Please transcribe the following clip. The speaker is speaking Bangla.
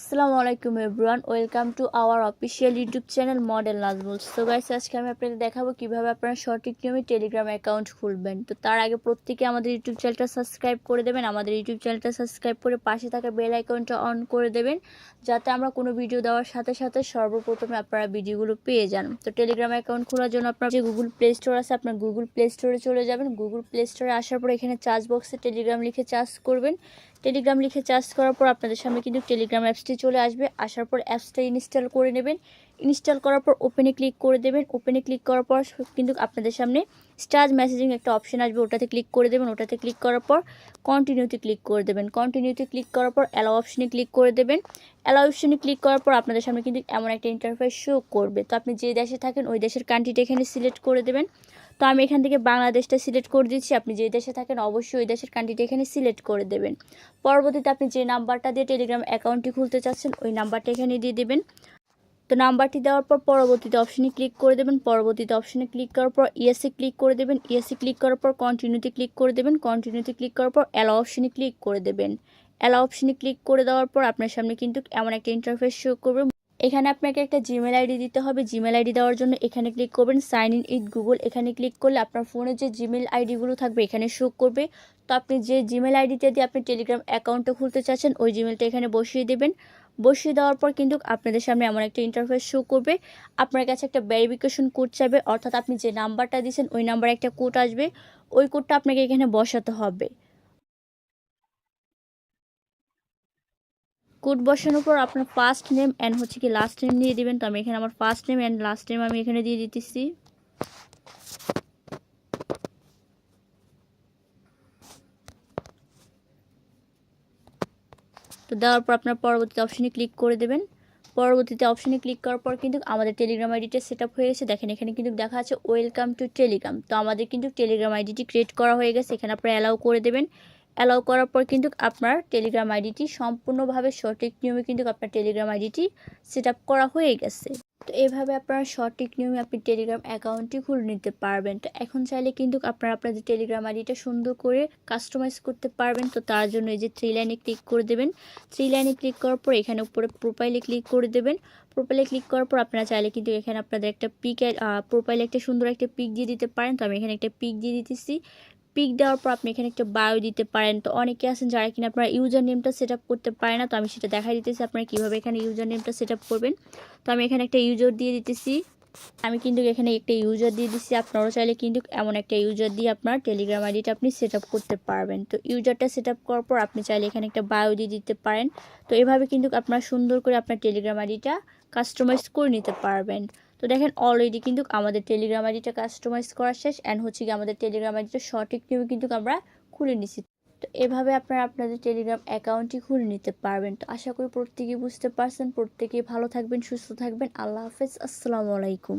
আসসালামু আলাইকুম everyone, welcome to our official YouTube channel model Nazmul. So guys, আজকে আমি আপনাদের দেখাবো কীভাবে আপনারা সঠিক নিয়মে টেলিগ্রাম অ্যাকাউন্ট খুলবেন। তো তার আগে প্রত্যেকে আমাদের ইউটিউব চ্যানেলটা সাবস্ক্রাইব করে দেবেন, আমাদের ইউটিউব চ্যানেলটা সাবস্ক্রাইব করে পাশে থাকা বেল আইকনটা অন করে দেবেন, যাতে আমরা কোনো ভিডিও দেওয়ার সাথে সাথে সর্বপ্রথমে আপনারা ভিডিওগুলো পেয়ে যান। তো টেলিগ্রাম অ্যাকাউন্ট খোলার জন্য আপনার যে গুগল প্লে স্টোর আছে, আপনার গুগল প্লে স্টোরে চলে যাবেন। গুগল প্লে স্টোরে আসার পর এখানে চার্জ বক্সে টেলিগ্রাম লিখে চার্জ করবেন। টেলিগ্রাম লিখে চার্জ করার পর আপনাদের সামনে কিন্তু টেলিগ্রাম অ্যাপসটি চলে আসবে। আসার পর অ্যাপসটা ইনস্টল করে নেবেন। ইনস্টল করার পর ওপেনে ক্লিক করে দেবেন। ওপেনে ক্লিক করার পর কিন্তু আপনাদের সামনে স্টার্ট মেসেজিং একটা অপশন আসবে। ওটাতে ক্লিক করে দেবেন। ওটাতে ক্লিক করার পর কন্টিনিউতে ক্লিক করে দেবেন। কন্টিনিউতে ক্লিক করার পর অ্যালাও অপশনে ক্লিক করে দেবেন। অ্যালাও অপশনে ক্লিক করার পর আপনাদের সামনে কিন্তু এমন একটা ইন্টারফেস শো করবে। তো আপনি যে দেশে থাকেন, ওই দেশের কান্ট্রিটা এখানে সিলেক্ট করে দেবেন। তো আমি এখান থেকে বাংলাদেশটা সিলেক্ট করে দিচ্ছি। আপনি যে দেশে থাকেন, অবশ্যই ওই দেশের কান্ট্রিটা এখানে সিলেক্ট করে দেবেন। পরবর্তীতে আপনি যে নাম্বারটা দিয়ে টেলিগ্রাম অ্যাকাউন্টটি খুলতে চাচ্ছেন, ওই নাম্বারটা এখানে দিয়ে দেবেন। তো নাম্বারটি দেওয়ার পর পরবর্তীতে অপশনে ক্লিক করে দেবেন। পরবর্তীতে অপশনে ক্লিক করার পর ইএসএ ক্লিক করে দেবেন। ইএসএ ক্লিক করার পর কন্টিনিউতে ক্লিক করে দেবেন। কন্টিনিউতে ক্লিক করার পর অ্যালো অপশনে ক্লিক করে দেবেন। অ্যালো অপশনে ক্লিক করে দেওয়ার পর আপনার সামনে কিন্তু এমন একটা ইন্টারফেস শো করবে। এখানে আপনাকে একটা জিমেল আইডি দিতে হবে। জিমেল আইডি দেওয়ার জন্য এখানে ক্লিক করবেন সাইন ইন উইথ গুগল এখানে ক্লিক করলে আপনার ফোনে যে জিমেল আইডিগুলো থাকবে এখানে শো করবে। তো আপনি যে জিমেল আইডিতে দিয়ে আপনি টেলিগ্রাম অ্যাকাউন্টটা খুলতে চাচ্ছেন, ওই জিমেলটা এখানে বসিয়ে দেবেন। বসিয়ে দেওয়ার পর কিন্তু আপনাদের সামনে এমন একটা ইন্টারফেস শো করবে। আপনার কাছে একটা ভেরিফিকেশন কোড চাইবে, অর্থাৎ আপনি যে নাম্বারটা দিয়েছেন, ওই নাম্বারে একটা কোড আসবে। ওই কোডটা আপনাকে এখানে বসাতে হবে। কোড বসানোর পর আপনার ফার্স্ট নেম অ্যান্ড হচ্ছে কি লাস্ট নেম দিয়ে দিবেন। তো আমি এখানে আমার first name and last name আমি এখানে দিয়ে দিতেছি। তো দেওয়ার পর আপনার পরবর্তীতে অপশানে ক্লিক করে দেবেন। পরবর্তীতে অপশানে ক্লিক করার পর কিন্তু আমাদের টেলিগ্রাম আইডিটা সেট আপ হয়ে গেছে। দেখেন এখানে কিন্তু দেখা আছে ওয়েলকাম টু টেলিগ্রাম তো আমাদের কিন্তু টেলিগ্রাম আইডিটি ক্রিয়েট করা হয়ে গেছে। এখানে আপনারা অ্যালাউ করে দেবেন। অ্যালাউ করার পর কিন্তু আপনার টেলিগ্রাম আইডিটি সম্পূর্ণভাবে সঠিক নিয়মে কিন্তু আপনার টেলিগ্রাম আইডিটি সেট করা হয়ে গেছে। তো এভাবে আপনারা সঠিক নিয়মে আপনি টেলিগ্রাম অ্যাকাউন্টটি খুলে নিতে পারবেন। তো এখন চাইলে কিন্তু আপনারা আপনাদের টেলিগ্রাম আইডিটা সুন্দর করে কাস্টমাইজ করতে পারবেন। তো তার জন্য এই যে থ্রি লাইনে ক্লিক করে দেবেন। থ্রি লাইনে ক্লিক করার পর এখানে উপরে প্রোফাইলে ক্লিক করে দেবেন। প্রোফাইলে ক্লিক করার পর আপনারা চাইলে কিন্তু এখানে আপনাদের একটা পিক প্রোফাইলে একটা সুন্দর একটা পিক দিয়ে দিতে পারেন। তো আমি এখানে একটা পিক দিয়ে দিতেছি। পিক দেওয়ার পর আপনি এখানে একটা বায়ো দিতে পারেন। তো অনেকে আছেন যারা কিনা আপনারা ইউজার নেমটা সেট করতে পারে না, তো আমি সেটা দেখাই দিতেছি আপনারা কীভাবে এখানে ইউজার নেমটা সেট করবেন। তো আমি এখানে একটা ইউজার দিয়ে দিতেছি। আমি কিন্তু এখানে একটা ইউজার দিয়ে দিচ্ছি আপনারাও চাইলে কিন্তু এমন একটা ইউজার দিয়ে আপনার টেলিগ্রাম আইডিটা আপনি সেট করতে পারবেন। তো ইউজারটা সেট করার পর আপনি চাইলে এখানে একটা বায়ো দিয়ে দিতে পারেন। তো এভাবে কিন্তু আপনারা সুন্দর করে আপনার টেলিগ্রাম আইডিটা কাস্টমাইজ করে নিতে পারবেন। তো দেখেন অলরেডি কিন্তু আমাদের টেলিগ্রাম আইডিটা কাস্টমাইজ করা শেষ অ্যান্ড হচ্ছে কি আমাদের টেলিগ্রাম আইডিটা সঠিক নিয়মে কিন্তু আমরা খুলে নিচ্ছি তো এভাবে আপনারা আপনাদের টেলিগ্রাম অ্যাকাউন্টটি খুলে নিতে পারবেন। তো আশা করি প্রত্যেকেই বুঝতে পারছেন। প্রত্যেকেই ভালো থাকবেন, সুস্থ থাকবেন। আল্লাহ হাফেজ। আসসালামু আলাইকুম।